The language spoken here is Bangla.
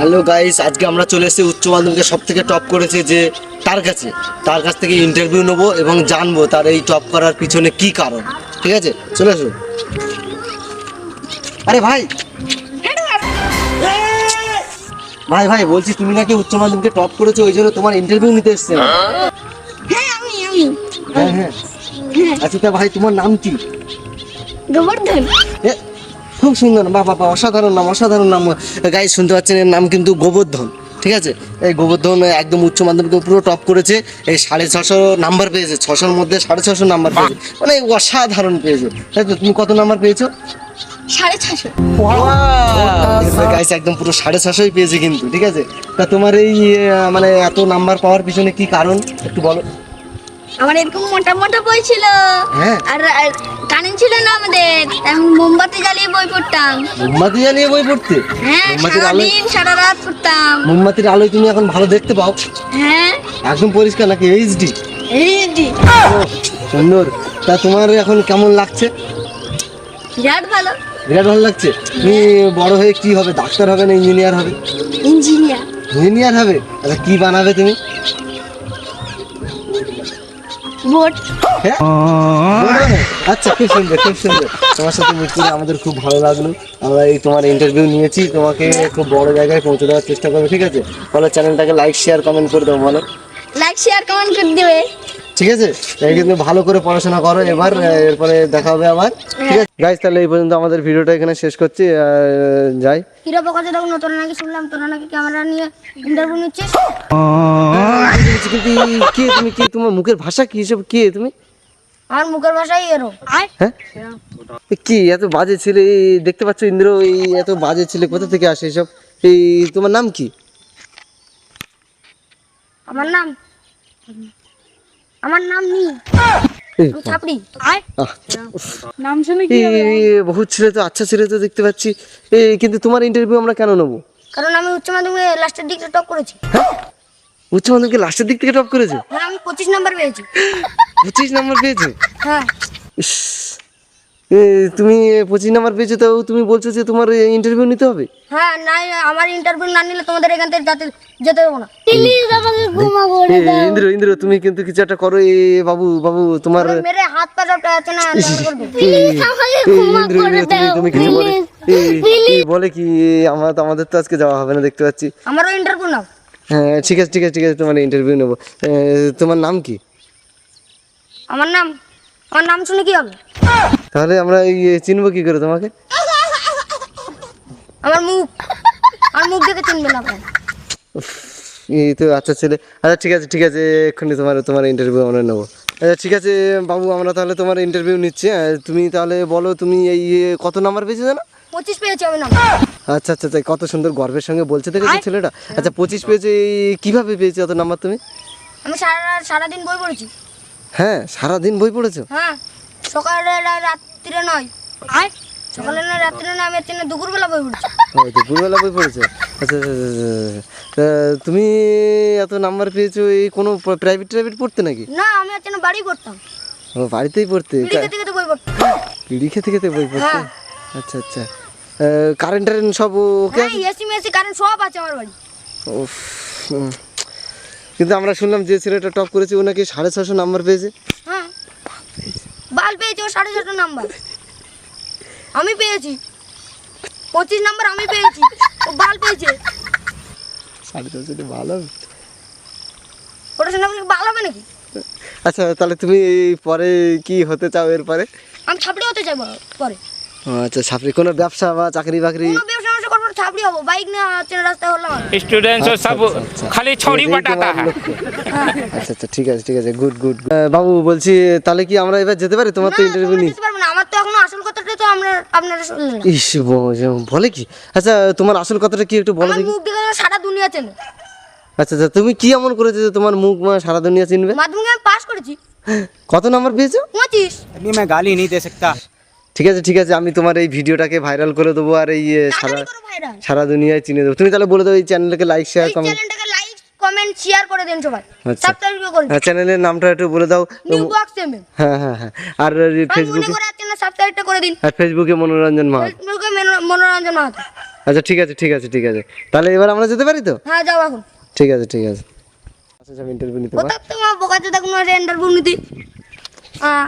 হ্যালো গাইস আজকে আমরা চলে এসেছি উচ্চ মাধ্যমিকে সব থেকে টপ করেছে যে তার কাছে। তার কাছ থেকে ইন্টারভিউ নেব এবং জানব তার এই টপ করার পিছনে কি কারণ। ঠিক আছে? চলে আসো আরে ভাই! ভাই ভাই বলছি তুমি নাকি উচ্চ মাধ্যমিকে টপ করেছ ওই জন্য তোমার ইন্টারভিউ নিতে এসছে। হ্যাঁ আমি হ্যাঁ। হ্যাঁ। আচ্ছা তা ভাই তোমার নাম কি? গোবর্ধন। খুব সুন্দর। বা বাবা অসাধারণ নাম অসাধারণ নাম। গাই শুনতে পাচ্ছেন এর নাম কিন্তু গোবর্ধন ঠিক আছে? এই গোবর্ধন একদম উচ্চ মাধ্যমিক পুরো টপ করেছে। এই সাড়ে ছশো নাম্বার পেয়েছে ছশোর মধ্যে সাড়ে ছশো নাম্বার পেয়েছে। মানে অসাধারণ পেয়েছে। তাই তো তুমি কত নাম্বার পেয়েছ? সাড়ে ছশো। গাইস একদম পুরো সাড়ে ছশোই পেয়েছে কিন্তু ঠিক আছে? তা তোমার এই মানে এত নাম্বার পাওয়ার পিছনে কি কারণ? একটু বলো। আমার এরকম মোটা মোটা বই ছিল। হ্যাঁ। আর কারেন্ট ছিল না আমাদের। এখন মোমবাতি জ্বালিয়ে বই পড়তাম। মোমবাতি জ্বালিয়ে বই পড়তে? হ্যাঁ সারাদিন সারা রাত পড়তাম। মোমবাতির আলোয় তুমি এখন ভালো দেখতে পাও। হ্যাঁ। একদম পরিষ্কার নাকি এইচডি এই যে, সুন্দর। তা তোমার এখন কেমন লাগছে? বিরাট ভালো। বিরাট ভালো লাগছে? তুমি বড় হয়ে কি হবে? ডাক্তার হবে না ইঞ্জিনিয়ার হবে? ইঞ্জিনিয়ার ইঞ্জিনিয়ার হবে? আচ্ছা কি বানাবে তুমি? হ্যাঁ? আচ্ছা খুব সুন্দর খুব সুন্দর। তোমার সাথে মিট করে আমাদের খুব ভালো লাগল। আমরা এই তোমার ইন্টারভিউ নিয়েছি তোমাকে খুব বড় জায়গায় পৌঁছে দেওয়ার চেষ্টা করব ঠিক আছে? বলো চ্যানেলটাকে লাইক শেয়ার কমেন্ট করে দেবো বলো। লাইক শেয়ার কমেন্ট করে দেবে। ঠিক আছে? এই কিন্তু ভালো করে পড়াশোনা করো এবার এরপরে দেখা হবে আবার। ঠিক আছে? গাইজ তাহলে এই পর্যন্ত আমাদের ভিডিওটা এখানে শেষ করছি যাই। হিরো পকাতে তখন তোরা নাকি শুনলাম তোরা নাকি ক্যামেরা নিয়ে ইন্টারভিউ নিচ্ছিস? কে তুমি কি তোমার মুখের ভাষা কি এসব? কে তুমি? আমার মুখের ভাষাই এরো হ্যাঁ? কি এত বাজে ছেলে দেখতে পাচ্ছ ইন্দ্র এই এত বাজে ছেলে কোথা থেকে আসে এসব? এই তোমার নাম কি? আমার নাম আমার নাম নি আমার ছাপড়ি। নাম শুনে কি ছেলে তো আচ্ছা ছেলে তো দেখতে পাচ্ছি। কিন্তু তোমার ইন্টারভিউ আমরা কেন নেব? কারণ আমি উচ্চ মাধ্যমিকে লাস্টের দিকটা টপ করেছি। উচ্চ মাধ্যমিকে লাস্টের দিক থেকে টপ করেছ? হ্যাঁ আমি পঁচিশ নাম্বার পেয়েছি। পঁচিশ নম্বর পেয়েছ? হ্যাঁ। তুমি পঁচিশ নাম্বার পেয়েছ তাও তুমি বলছো যে তোমার ইন্টারভিউ নিতে হবে? হ্যাঁ নাই আমার ইন্টারভিউ না নিলে তোমাদের এখান থেকে যেতে যেতে দেবো না। প্লিজ আমাকে ঘুমা এ, ইন্দ্র ইন্দ্র তুমি কিন্তু কিছু একটা করো এ বাবু বাবু তোমার মেরে হাত পা সব আছে না। এই, এই, ইন্দ্র ইন্দ্র তুমি তুমি কিছু বলে বলে কি আমার তো আমাদের তো আজকে যাওয়া হবে না দেখতে পাচ্ছি। আমারও ইন্টারভিউ নাও। হ্যাঁ ঠিক আছে ঠিক আছে ঠিক আছে তোমার ইন্টারভিউ নেব। তোমার নাম কি? আমার নাম আমার নাম শুনে কি হবে? তাহলে আমরা চিনবো কি করে তোমাকে? আমার মুখ আমার মুখ দেখে চিনবে না আপনার উফ, এই তো আচ্ছা ছেলে। আচ্ছা ঠিক আছে ঠিক আছে এক্ষুনি তোমার তোমার ইন্টারভিউ আমরা নেব। আচ্ছা ঠিক আছে বাবু আমরা তাহলে তোমার ইন্টারভিউ নিচ্ছি। তুমি তাহলে বলো তুমি এই কত নাম্বার পেয়েছ জানো? পঁচিশ পেয়েছি আমি নাম আচ্ছা আচ্ছা আচ্ছা কত সুন্দর গর্বের সঙ্গে বলছে দেখেছ ছেলেটা। আচ্ছা পঁচিশ পেয়েছে এই কীভাবে পেয়েছে অত নাম্বার তুমি? আমি সারা সারাদিন বই পড়েছি। হ্যাঁ সারাদিন বই পড়েছো? হ্যাঁ। সকালে রা- রাত্রিরে নয়। আয়। সকালে নয় রাত্রিরে নয় আমি হচ্ছে না দুপুরবেলা বই পড়েছি। ও দুপুরবেলা বই পড়েছো? আচ্ছা আচ্ছা, আচ্ছা, আচ্ছা। তুমি এত নাম্বার পেয়েছ এই কোনো প্রাইভেট প্রাইভেট পড়তে নাকি? না আমি হচ্ছে না বাড়ি পড়তাম। ও বাড়িতেই পড়তে? খেতে খেতে বই পড়তাম। পিড়ি খেতে খেতে বই পড়তে? হ্যাঁ। আচ্ছা আচ্ছা। কারেন্ট টারেন্ট সব ওকে হ্যাঁ এসি মেসি কারণ সব আছে আমার বাড়ি। উফ, কিন্তু আমরা শুনলাম যে ছেলেটা টপ করেছে ও নাকি সাড়ে ছশো নাম্বার পেয়েছে। হ্যাঁ বাল পেয়েছি ও সাড়ে ছশো নাম্বার। আমি পেয়েছি। পঁচিশ নাম্বার আমি পেয়েছি। ও বাল পেয়েছে। সাড়ে করলে বাল হবে। নাকি? আচ্ছা তাহলে তুমি পরে কি হতে চাও এরপরে? আমি ছাপড়ি হতে চাইব পরে। আচ্ছা কোনো ব্যবসা বা চাকরি বাকরি? কোনো ব্যবসা ব্যবসা করবো না, ছাপড়ি হবো বাইক নিয়ে হচ্ছে না রাস্তায় হলাম আমি। स्टूडेंट्स अच्छा, सब अच्छा, अच्छा। खाली छोड़ी এটাই बटाता তোমার है লক্ষ্য। আচ্ছা আচ্ছা ঠিক আছে ঠিক আছে গুড গুড বাবু বলছি তাহলে কি আমরা এবার যেতে পারি তোমার তো না, ইন্টারভিউ তোমরা নি যেতে পারবে না আমার তো এখনো আসল কথাটা তো আপনার আপনারা শুনলেন না। ইস ব- বলে কি আচ্ছা তোমার আসল কথাটা কি একটু বলো আমার দেখি মুখ দেখে তো সারা দুনিয়া চেনে আচ্ছা আচ্ছা তুমি কি এমন করেছো যে তোমার মুখ মা সারা দুনিয়া চিনবে মাধ্যমিকে আমি পাস করেছি কত নাম্বার পেয়েছো পঁচিশ अभी मैं गाली नहीं दे सकता ঠিক আছে ঠিক আছে আমি তোমার এই ভিডিওটাকে ভাইরাল করে দেবো আর এই সারা সারা দুনিয়ায় চিনে দেবো। তুমি তাহলে বলে দাও এই চ্যানেলকে like share comment comment share করে দিন সবাই। আচ্ছা। সাবস্ক্রাইব করে হ্যাঁ চ্যানেলের নামটা একটু বলে দাও। নিউ বক্স এমএম হ্যাঁ হ্যাঁ হ্যাঁ। আর ফেসবুকে করে আছেন সাবস্ক্রাইবটা করে দিন। আর ফেসবুকে মনোরঞ্জন মাহাত। ফেসবুকে মনোরঞ্জন মাহাতো। আচ্ছা ঠিক আছে ঠিক আছে ঠিক আছে। তাহলে এবার আমরা যেতে পারি তো? হ্যাঁ যাও এখন। ঠিক আছে ঠিক আছে। আচ্ছা ইন্টারভিউ নিতে পার। কোথাও তোমার বোকা কোনো ইন্টারভিউ নিতে? হ্যাঁ